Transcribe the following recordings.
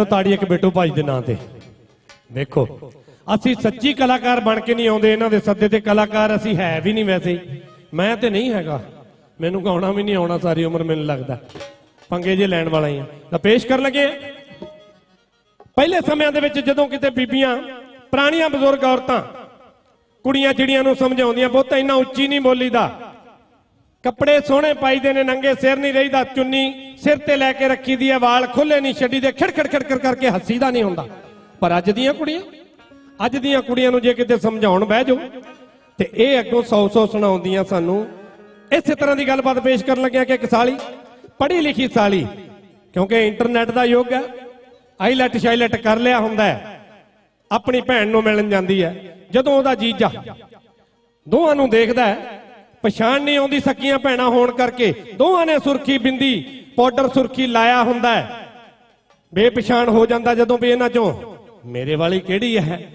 ਲਓ ਤਾੜੀ ਇੱਕ ਬੇਟੂ ਭਾਈ ਦੇ ਨਾਂ ਤੇ। ਵੇਖੋ, ਅਸੀਂ ਸੱਚੀ ਕਲਾਕਾਰ ਬਣ ਕੇ ਨਹੀਂ ਆਉਂਦੇ, ਇਹਨਾਂ ਦੇ ਸੱਦੇ ਤੇ ਕਲਾਕਾਰ ਅਸੀਂ ਹੈ ਵੀ ਨਹੀਂ ਵੈਸੇ। ਮੈਂ ਤੇ ਨਹੀਂ ਹੈਗਾ। ਮੈਨੂੰ ਗਾਉਣਾ ਵੀ ਨਹੀਂ ਆਉਣਾ, ਸਾਰੀ ਉਮਰ ਮੈਨੂੰ ਲੱਗਦਾ। ਪੰਗੇ ਜੇ ਲੈਣ ਵਾਲਾ ਹੀ ਆ। ਤਾਂ ਪੇਸ਼ ਕਰਨ ਲੱਗੇ ਪਹਿਲੇ ਸਮਿਆਂ ਦੇ ਵਿੱਚ ਜਦੋਂ ਕਿਤੇ ਬੀਬੀਆਂ, ਪੁਰਾਣੀਆਂ ਬਜ਼ੁਰਗ ਔਰਤਾਂ ਕੁੜੀਆਂ ਚਿੜੀਆਂ ਨੂੰ ਸਮਝਾਉਂਦੀਆਂ, ਪੁੱਤ, ਇੰਨਾ ਉੱਚੀ ਨਹੀਂ ਬੋਲੀਦਾ। ਕੱਪੜੇ ਸੋਹਣੇ ਪਾਈਦੇ ਨੇ, ਨੰਗੇ ਸਿਰ ਨਹੀਂ ਰਹੀਦਾ, ਚੁੰਨੀ ਸਿਰ ਤੇ ਲੈ ਕੇ ਰੱਖੀ ਦੀ ਹੈ ਵਾਲ ਖੁੱਲੇ ਨਹੀਂ, ਛੱਡੀ ਦੇ ਖਿੜਖੜ ਖਿੜਖੜ ਕਰਕੇ ਹੱਸੀਦਾ ਨਹੀਂ ਹੁੰਦਾ। ਪਰ ਅੱਜ ਦੀਆਂ ਕੁੜੀਆਂ, ਅੱਜ ਦੀਆਂ ਕੁੜੀਆਂ ਨੂੰ ਜੇ ਕਿਤੇ ਸਮਝਾਉਣ ਬਹਿ ਜਾਓ, ਤੇ ਇਹ ਅੱਗੋਂ 100 100 ਸੁਣਾਉਂਦੀਆਂ ਸਾਨੂੰ। ਇਸੇ ਤਰ੍ਹਾਂ ਦੀ ਗੱਲਬਾਤ ਪੇਸ਼ ਕਰਨ ਲੱਗਿਆ ਕਿ ਇੱਕ ਸਾਲੀ ਪੜ੍ਹੀ ਲਿਖੀ ਸਾਲੀ, ਕਿਉਂਕਿ ਇੰਟਰਨੈਟ ਦਾ ਯੁੱਗ ਹੈ, ਆਈਲੈਟ ਸ਼ਾਈਲੈਟ ਕਰ ਲਿਆ ਹੁੰਦਾ ਹੈ, ਆਪਣੀ ਭੈਣ ਨੂੰ ਮਿਲਣ ਜਾਂਦੀ ਹੈ, ਜਦੋਂ ਉਹਦਾ ਜੀਜਾ ਦੋਵਾਂ ਨੂੰ ਦੇਖਦਾ ਹੈ, ਪਛਾਣ ਨਹੀਂ ਆਉਂਦੀ ਸਕੀਆਂ ਭੈਣਾਂ ਹੋਣ ਕਰਕੇ ਦੋਵਾਂ ਨੇ ਸੁਰਖੀ ਬਿੰਦੀ ਪਾਊਡਰ ਸੁਰਖੀ ਲਾਇਆ ਹੁੰਦਾ ਹੈ। ਬੇਪਛਾਣ ਹੋ ਜਾਂਦਾ ਜਦੋਂ ਵੀ ਇਹਨਾਂ ਚੋਂ। ਮੇਰੇ ਵਾਲੀ ਕਿਹੜੀ ਹੈ?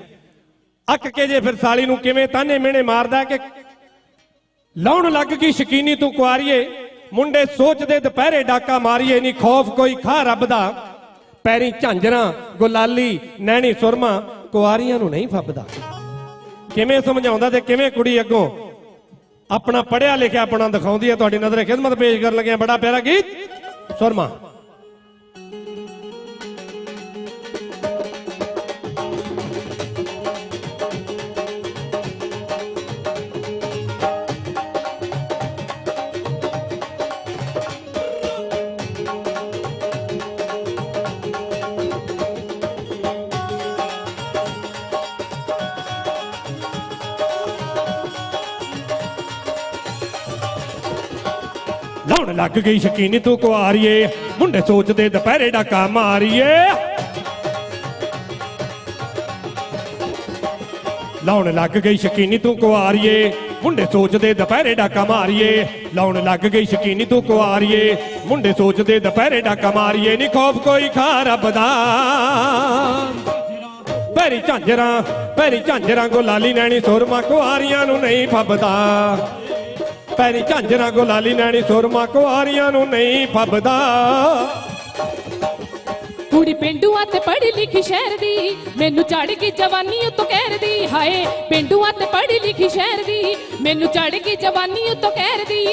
ਅੱਕ ਕੇ ਜੇ ਫਿਰ ਸਾਲੀ ਨੂੰ ਕਿਵੇਂ ਤਾਨੇ ਮਿਹਣੇ ਮਾਰਦਾ ਕਿ ਲਾਉਣ ਲੱਗ ਗਈ ਸ਼ਕੀਨੀ ਤੂੰ ਕੁਆਰੀਏ, ਮੁੰਡੇ ਸੋਚਦੇ ਦੁਪਹਿਰੇ ਡਾਕਾ ਮਾਰੀਏ ਨਹੀਂ ਖੌਫ ਕੋਈ ਖਾ ਰੱਬ ਦਾ। ਪੈਰੀ ਝਾਂਜਰਾਂ, ਗੁਲਾਲੀ, ਨੈਣੀ ਸੁਰਮਾ ਕੁਆਰੀਆਂ ਨੂੰ ਨਹੀਂ ਫੱਬਦਾ। ਕਿਵੇਂ ਸਮਝਾਉਂਦਾ ਤੇ ਕਿਵੇਂ ਕੁੜੀ ਅੱਗੋਂ? ਆਪਣਾ ਪੜਿਆ ਲਿਖਿਆ ਆਪਣਾ ਦਿਖਾਉਂਦੀ ਹੈ, ਤੁਹਾਡੀ ਨਜ਼ਰੇ ਖਿਦਮਤ ਪੇਸ਼ ਕਰਨ ਲੱਗੇ ਬੜਾ ਪਿਆਰਾ ਗੀਤ। ਸੁਰਮਾ ਲਾਉਣ ਲੱਗ ਗਈ ਸ਼ਕੀਨੀ ਤੂੰ ਕੁਆਰੀਏ, ਮੁੰਡੇ ਸੋਚਦੇ ਦੁਪਹਿਰੇ ਡਾਕਾ ਮਾਰੀਏ। ਲਾਉਣ ਲੱਗ ਗਈ ਸ਼ਕੀਨੀ ਤੂੰ ਕੁਆਰੀਏ, ਮੁੰਡੇ ਸੋਚਦੇ ਦੁਪਹਿਰੇ ਡਾਕਾ ਮਾਰੀਏ। ਲਾਉਣ ਲੱਗ ਗਈ ਸ਼ਕੀਨੀ ਤੂੰ ਕੁਆਰੀਏ, ਮੁੰਡੇ ਸੋਚਦੇ ਦੁਪਹਿਰੇ ਡਾਕਾ ਮਾਰੀਏ। ਨਹੀਂ ਖੋਫ ਕੋਈ ਖਾ ਰੱਬ ਦਾ। ਪੈਰੀ ਝਾਂਜਰਾਂ ਪੈਰੀ ਝਾਂਜਰਾਂ, ਗੁਲਾਲੀ ਨੈਣੀ ਸੁਰਮਾ ਕੁਆਰੀਆਂ ਨੂੰ ਨਹੀਂ ਫੱਬਦਾ। ਪੈਰੀ ਝਾਂਜਰਾਂ ਗੁਲਾਲੀ ਨੈਣੀ ਸੁਰਮਾ ਕੁਆਰੀਆਂ ਨੂੰ ਨਹੀਂ ਫੱਬਦਾ। ਕੁੜੀ ਪਿੰਡੂਆਂ ਤੇ ਪੜ੍ਹੀ ਲਿਖੀ ਸ਼ਹਿਰ ਦੀ ਮੈਨੂੰ ਚੜ ਗਈ ਜਵਾਨੀ ਉਤੋਂ ਕਹਿਰ ਦੀ। ਹਾਏ ਪਿੰਡੂਆਂ ਤੇ ਪੜ੍ਹੀ ਲਿਖੀ ਸ਼ਹਿਰ ਦੀ ਮੈਨੂੰ ਚੜ ਗਈ ਜਵਾਨੀ ਉਤੋਂ ਕਹਿਰ ਦੀ।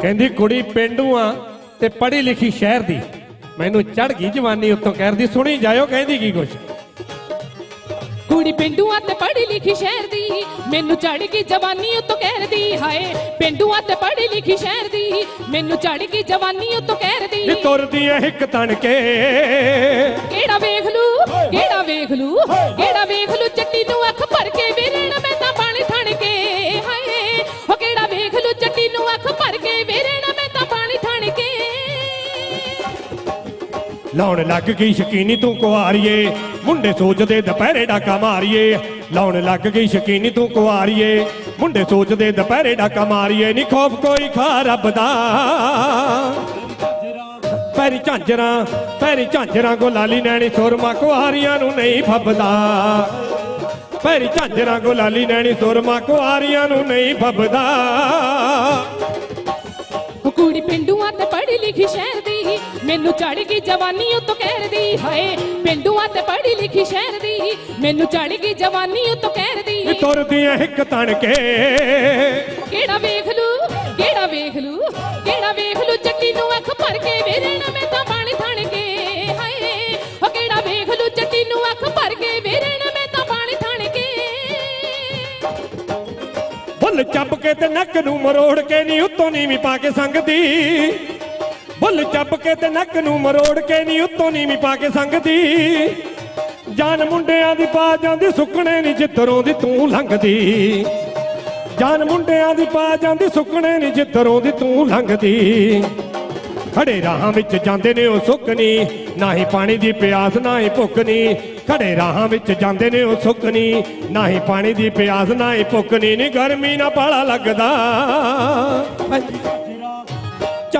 ਕਹਿੰਦੀ ਕੁੜੀ ਪਿੰਡੂਆਂ ਤੇ ਪੜ੍ਹੀ ਲਿਖੀ ਸ਼ਹਿਰ ਦੀ ਮੈਨੂੰ ਚੜ ਗਈ ਜਵਾਨੀ ਉੱਤੋਂ ਕਹਿਰਦੀ ਸੁਣੀ ਜਾਇਓ ਕਹਿੰਦੀ ਕੀ ਕੁਛ। ਕੁੜੀ ਪਿੰਡੂਆਂ ਤੇ ਪੜ੍ਹੀ ਲਿਖੀ ਸ਼ਹਿਰ ਦੀ। ਮੈਨੂੰ ਚੜ ਗਈ ਜਵਾਨੀ ਉਤੋਂ ਕਹਿਰ ਦੀ ਹਾਏ ਪਿੰਡੂਆਂ ਤੇ ਪੜ੍ਹੀ ਲਿਖੀ ਸ਼ਹਿਰ ਦੀ। ਮੈਨੂੰ ਚੜ ਗਈ ਜਵਾਨੀ ਉਤੋਂ ਕਹਿਰ ਦੀ ਨੀ ਤੁਰਦੀਆਂ ਹਿੱਕ ਤਣ ਕੇ ਕਿਹੜਾ ਵੇਖ ਲੂ ਕਿਹੜਾ ਵੇਖ ਲੂ ਕਿਹੜਾ ਵੇਖ ਲੂ ਚੱਟੀ ਨੂੰ ਅੱਖ ਭਰ ਕੇ ਵੀਰਣ ਮੈਂ ਤਾਂ ਪਾਣੀ ਠਣ ਕੇ ਹਾਏ ਉਹ ਕਿਹੜਾ ਵੇਖ ਲੂ ਚੱਟੀ ਨੂੰ ਅੱਖ ਭਰ ਕੇ ਵੀਰਣ ਮੈਂ ਤਾਂ ਪਾਣੀ ਠਣ ਕੇ ਲਾਉਣ ਲੱਗ ਗਈ ਸ਼ਕੀਨੀ ਤੂੰ ਕੁਆਰੀਏ। ਮੁੰਡੇ ਸੋਚਦੇ ਦੁਪਹਿਰੇ ਡਾਕਾ ਮਾਰੀਏ, ਲਾਉਣ ਲੱਗ ਗਈ ਸ਼ਕੀਨੀ ਤੂੰ ਕੁਆਰੀਏ ਮੁੰਡੇ ਸੋਚਦੇ ਦੁਪਹਿਰੇ ਡਾਕਾ ਮਾਰੀਏ ਨਹੀਂ ਖੌਫ ਕੋਈ ਖਾ ਰੱਬ ਦਾ। ਪੈਰੀ ਝਾਂਜਰਾਂ ਪੈਰੀ ਝਾਂਜਰਾਂ ਗੁਲਾਲੀ ਨੈਣੀ, ਸੁਰਮਾ ਕੁਆਰੀਆਂ ਨੂੰ ਨਹੀਂ ਫੱਬਦਾ। ਪੈਰੀ ਝਾਂਜਰਾਂ ਗੁਲਾਲੀ ਨੈਣੀ, ਸੁਰਮਾ ਕੁਆਰੀਆਂ ਨੂੰ ਨਹੀਂ ਫੱਬਦਾ। ਕੁੜੀ ਪਿੰਡੂਆਂ ਤੇ ਪੜ੍ਹੀ ਲਿਖੀ ਸ਼ਹਿਰ ਮੈਨੂੰ ਚੜ ਗਈ ਜਵਾਨੀ ਉਤੋਂ ਕਹਿਰ ਦੀ ਹਾਏ ਪਿੰਡੂਆਂ ਤੇ ਪੜ੍ਹੀ ਲਿਖੀ ਸ਼ਹਿਰ ਦੀ ਮੈਨੂੰ ਚੜ ਗਈ ਜਵਾਨੀ ਉਤੋਂ ਕਹਿਰ ਦੀ ਨੀ ਤੁਰਦੀਆਂ ਹਿੱਕ ਤਣ ਕੇ ਕਿਹੜਾ ਵੇਖ ਲੂ ਕਿਹੜਾ ਵੇਖ ਲੂ ਕਿਹੜਾ ਵੇਖ ਲੂ ਚੱਟੀ ਨੂੰ ਅੱਖ ਭਰ ਕੇ ਵੇਰਣ ਮੈਂ ਤਾਂ ਪਾਣੀ ਥਣ ਕੇ ਹਾਏ ਉਹ ਕਿਹੜਾ ਵੇਖ ਲੂ ਚੱਟੀ ਨੂੰ ਅੱਖ ਭਰ ਕੇ ਵੇਰਣ ਮੈਂ ਤਾਂ ਪਾਣੀ ਥਣ ਕੇ ਬੁੱਲ ਚੱਬ ਕੇ ਤੇ ਨੱਕ ਨੂੰ ਮਰੋੜ ਕੇ ਨਹੀਂ ਉੱਤੋਂ ਨੀਵੀਂ ਪਾ ਕੇ ਸੰਗਦੀ। ਬੁੱਲ ਚੱਬ ਕੇ ਤੇ ਨੱਕ ਨੂੰ ਮਰੋੜ ਕੇ ਨਹੀਂ ਉੱਤੋਂ ਨੀਵੀਂ ਪਾ ਕੇ ਸੰਗਦੀ। ਜਾਨ ਮੁੰਡਿਆਂ ਦੀ ਪਾ ਜਾਂਦੀ, ਸੁੱਕਣੇ ਨਹੀਂ ਜਿੱਧਰੋਂ ਦੀ ਤੂੰ ਲੰਘਦੀ। ਜਾਨ ਮੁੰਡਿਆਂ ਦੀ ਪਾ ਜਾਂਦੀ, ਸੁੱਕਣੇ ਨਹੀਂ ਜਿੱਧਰੋਂ ਦੀ ਤੂੰ ਲੰਘਦੀ। ਖੜੇ ਰਾਹਾਂ ਵਿੱਚ ਜਾਂਦੇ ਨੇ ਉਹ ਸੁੱਕਣੀ, ਨਾ ਹੀ ਪਾਣੀ ਦੀ ਪਿਆਸ, ਨਾ ਹੀ ਭੁੱਖਣੀ ਖੜੇ ਰਾਹਾਂ ਵਿੱਚ ਜਾਂਦੇ ਨੇ ਉਹ ਸੁੱਕਣੀ, ਨਾ ਹੀ ਪਾਣੀ ਦੀ ਪਿਆਸ, ਨਾ ਹੀ ਭੁੱਖਣੀ ਨਹੀਂ ਨੀ ਗਰਮੀ ਨਾ ਪਾਲਾ ਲੱਗਦਾ।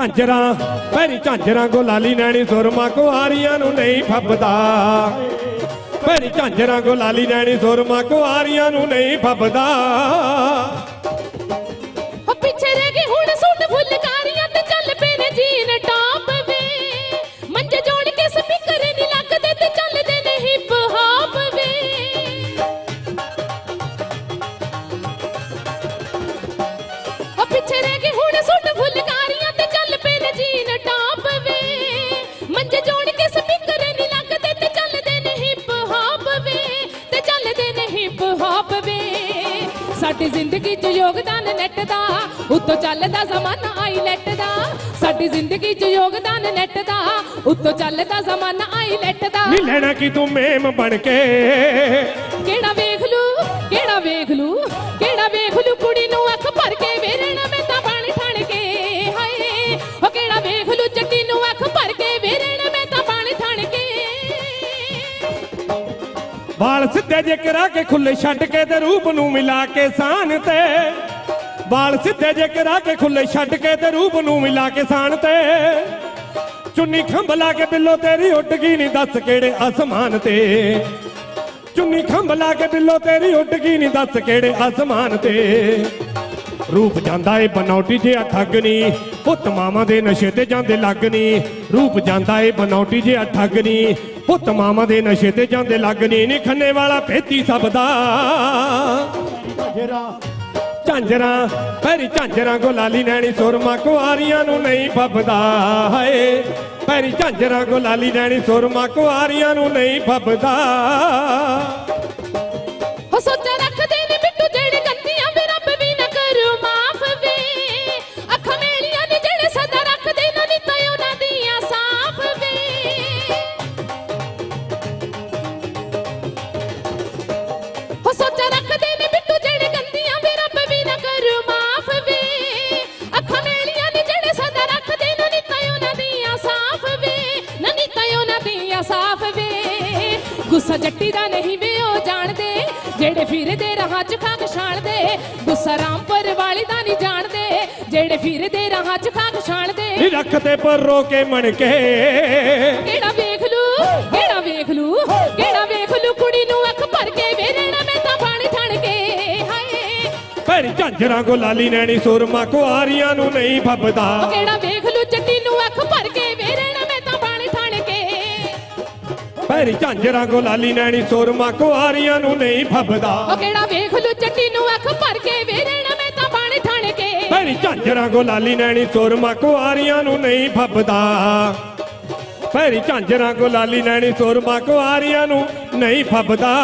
ਝਾਂਜਰਾਂ, ਪੈਰੀ ਝਾਂਜਰਾਂ ਗੁਲਾਲੀ ਨੈਣੀ ਸੁਰਮਾ ਕੁਆਰੀਆਂ ਨੂੰ ਨਹੀਂ ਫੱਬਦਾ। ਪੈਰੀ ਝਾਂਜਰਾਂ ਗੁਲਾਲੀ ਨੈਣੀ ਸੁਰਮਾ ਕੁਆਰੀਆਂ ਨੂੰ ਨਹੀਂ ਫੱਬਦਾ। ਚੱਲਦਾ ਜ਼ਮਾਨਾ ਆਈਲੈਟ ਦਾ। ਸਾਡੀ ਜ਼ਿੰਦਗੀ 'ਚ ਯੋਗਦਾਨ ਨੈਟ ਦਾ। ਉੱਤੋਂ ਚੱਲਦਾ ਜ਼ਮਾਨਾ ਆਈਲੈਟ ਦਾ। ਨੀ ਲੈਣਾ ਕੀ ਤੂੰ ਮੇਮ ਬਣ ਕੇ? ਕਿਹੜਾ ਵੇਖ ਲੂ ਕਿਹੜਾ ਵੇਖ ਲੂ ਕਿਹੜਾ ਵੇਖ ਲੂ ਕੁੜੀ ਨੂੰ ਅੱਖ ਭਰ ਕੇ ਵੇਰਣਾ ਮੈਂ ਤਾਂ ਬਾਣੀ ਠਣ ਕੇ। ਹਾਏ ਉਹ ਕਿਹੜਾ ਵੇਖ ਲੂ ਚੱਟੀ ਨੂੰ ਅੱਖ ਭਰ ਕੇ ਵੇਰਣਾ ਮੈਂ ਤਾਂ ਬਾਣੀ ਠਣ ਕੇ। ਵਾਲ ਸਿੱਧੇ ਜੇ ਕਰਾ ਕੇ ਖੁੱਲੇ ਛੱਡ ਕੇ ਤੇ ਰੂਪ ਨੂੰ ਮਿਲਾ ਕੇ ਸਾਨ ਤੇ। ਵਾਲ ਸਿੱਧੇ ਜੇ ਕਰਾ ਕੇ ਖੁੱਲੇ ਛੱਡ ਕੇ ਤੇ ਰੂਪ ਨੂੰ ਮਿਲਾ ਕੇ ਸਾਨ ਤੇ। ਚੁੰਨੀ ਖੰਭ ਲਾ ਕੇ ਬਿੱਲੋ ਤੇਰੀ ਉੱਡ ਗਈ ਨਹੀਂ ਦੱਸ ਕਿਹੜੇ ਅਸਮਾਨ ਤੇ। ਚੁੰਨੀ ਖੰਭ ਲਾ ਕੇ ਬਿੱਲੋ ਤੇਰੀ ਉੱਡ ਗਈ ਨਹੀਂ ਦੱਸ ਕਿਹੜੇ ਅਸਮਾਨ ਤੇ। ਰੂਪ ਜਾਂਦਾ ਏ ਬਨੌਟੀ ਜਿਹਾ ਠੱਗਨੀ ਪੁੱਤ ਮਾਮਾ ਦੇ ਨਸ਼ੇ ਤੇ ਜਾਂਦੇ ਲੱਗਨੀ ਰੂਪ ਜਾਂਦਾ ਏ ਬਨੌਟੀ ਜਿਹਾ ਠੱਗਨੀ ਪੁੱਤ ਮਾਮਾ ਦੇ ਨਸ਼ੇ ਤੇ ਜਾਂਦੇ ਲੱਗਨੀ ਨੀ। ਖੰਨੇ ਵਾਲਾ ਭੇਤੀ ਸਭ ਦਾ। ਝਾਂਜਰਾਂ, ਪੈਰੀ ਝਾਂਜਰਾਂ ਗੋਲਾਲੀ ਨੈਣੀ ਸੁਰਮਾ ਕੁਆਰੀਆਂ ਨੂੰ ਨਹੀਂ ਫੱਬਦਾ ਹਾਏ। ਪੈਰੀ ਝਾਂਜਰਾਂ, ਗੋਲਾਲੀ ਨੈਣੀ ਸੁਰਮਾ ਕੁਆਰੀਆਂ ਨੂੰ ਨਹੀਂ ਫੱਬਦਾ ਜਿਹੜੇ ਫਿਰਦੇ ਰਾਹਾਂ 'ਚ ਖਾਕ ਛਾਣਦੇ ਗੁੱਸਾ ਰਾਮਪੁਰ ਵਾਲੇ ਦਾ ਨਹੀਂ ਜਾਣਦੇ। ਜਿਹੜੇ ਫਿਰਦੇ ਰਾਹਾਂ 'ਚ ਖਾਕ ਛਾਣਦੇ ਨੀ ਰੱਖ ਤੇ ਪਰ ਰੋ ਕੇ ਮਣ ਕੇ ਕਿਹੜਾ ਵੇਖ ਲੂ ਕਿਹੜਾ ਵੇਖ ਲੂ ਕਿਹੜਾ ਵੇਖ ਲੂ ਕੁੜੀ ਨੂੰ ਅੱਖ ਭਰ ਕੇ ਵੇਰਣਾ ਮੈਂ ਤਾਂ ਬਾਣੀ ਠਣ ਕੇ। ਹਾਏ। ਪੈਰੀ ਝਾਂਜਰਾਂ ਗੋਲਾਲੀ ਨੈਣੀ ਸੁਰਮਾ ਕੁਆਰੀਆਂ ਨੂੰ ਨਹੀਂ ਫੱਬਦਾ। ਕਿਹੜਾ ਵੇਖ ਲੂ ਚੱਟੀ ਨੂੰ ਪੈਰੀ ਝਾਂਜਰਾਂ ਗੋਲਾਲੀ ਨੈਣੀ ਸੁਰਮਾ ਕੁਆਰੀਆਂ ਨੂੰ ਨਹੀਂ ਫੱਬਦਾ। ਉਹ ਕਿਹੜਾ ਵੇਖ ਲੂ ਚੱਟੀ ਨੂੰ ਅੱਖ ਭਰ ਕੇ ਵੇਰਣਾ ਮੈਂ ਤਾਂ ਬਾਣੀ ਠਣ ਕੇ। ਪੈਰੀ ਝਾਂਜਰਾਂ ਗੋਲਾਲੀ ਨੈਣੀ ਸੁਰਮਾ ਕੁਆਰੀਆਂ ਨੂੰ ਨਹੀਂ ਫੱਬਦਾ। ਪੈਰੀ ਝਾਂਜਰਾਂ ਗੋਲਾਲੀ ਨੈਣੀ ਸੁਰਮਾ ਕੁਆਰੀਆਂ ਨੂੰ ਨਹੀਂ ਫੱਬਦਾ।